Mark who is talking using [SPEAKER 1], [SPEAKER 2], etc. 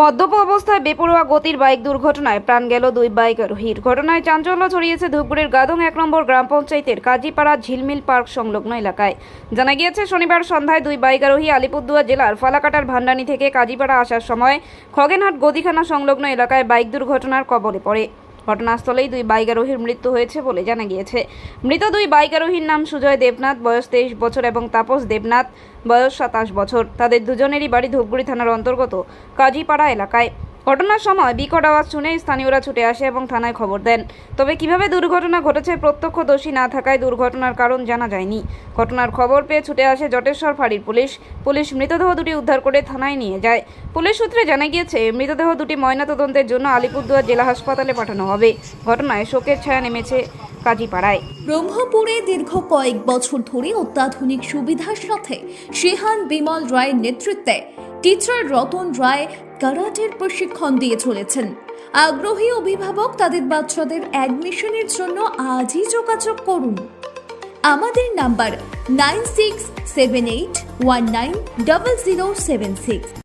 [SPEAKER 1] মদ্যপ অবস্থায় বেপরোয়া গতির বাইক দুর্ঘটনায় প্রাণ গেল দুই বাইক আরোহীর ঘটনায় চাঞ্চল্য ছড়িয়েছে ধূপগুড়ির গাদং এক নম্বর গ্রাম পঞ্চায়েতের কাজীপাড়া ঝিলমিল পার্ক সংলগ্ন এলাকায়। জানা গিয়েছে, শনিবার সন্ধ্যায় দুই বাইক আরোহী আলিপুরদুয়ার জেলার ফালাকাটার ভান্ডানি থেকে কাজীপাড়া আসার সময় খগেনহাট গদিখানা সংলগ্ন এলাকায় বাইক দুর্ঘটনার কবলে পড়ে। ঘটনাস্থলেই দুই বাইক আরোহীর মৃত্যু হয়েছে বলে জানা গিয়েছে। মৃত দুই বাইক আরোহীর নাম সুজয় দেবনাথ, বয়স তেইশ বছর, এবং তাপস দেবনাথ, বয়স সাতাশ বছর। তাদের দুজনেরই বাড়ি ধূপগুড়ি থানার অন্তর্গত কাজীপাড়া এলাকায়। ঘটনার সময় বিকট আওয়াজ শুনে স্থানীয়রা ছুটে আসে এবং থানায় খবর দেন। তবে কীভাবে দুর্ঘটনা ঘটেছে প্রত্যক্ষদর্শী না থাকায় দুর্ঘটনার কারণ জানা যায়নি। ঘটনার খবর পেয়ে ছুটে আসে জটেশ্বর ফাঁড়ির পুলিশ। পুলিশ মৃতদেহ দুটি উদ্ধার করে থানায় নিয়ে যায়। পুলিশ সূত্রে জানা গিয়েছে, মৃতদেহ দুটি ময়নাতদন্তের জন্য আলিপুরদুয়ার জেলা হাসপাতালে পাঠানো হবে। ঘটনায় শোকের ছায়া নেমেছে কাজীপাড়ায়।
[SPEAKER 2] ব্রহ্মপুরে দীর্ঘ কয়েক বছর ধরে অত্যাধুনিক সুবিধার সাথে শিহান বিমল রায়ের নেতৃত্বে টিচার রতন রায় কারাটের প্রশিক্ষণ দিয়ে চলেছেন। আগ্রহী অভিভাবক তাদের বাচ্চাদের অ্যাডমিশনের জন্য আজই যোগাযোগ করুন। আমাদের number nine six seven eight one nine double zero seven six.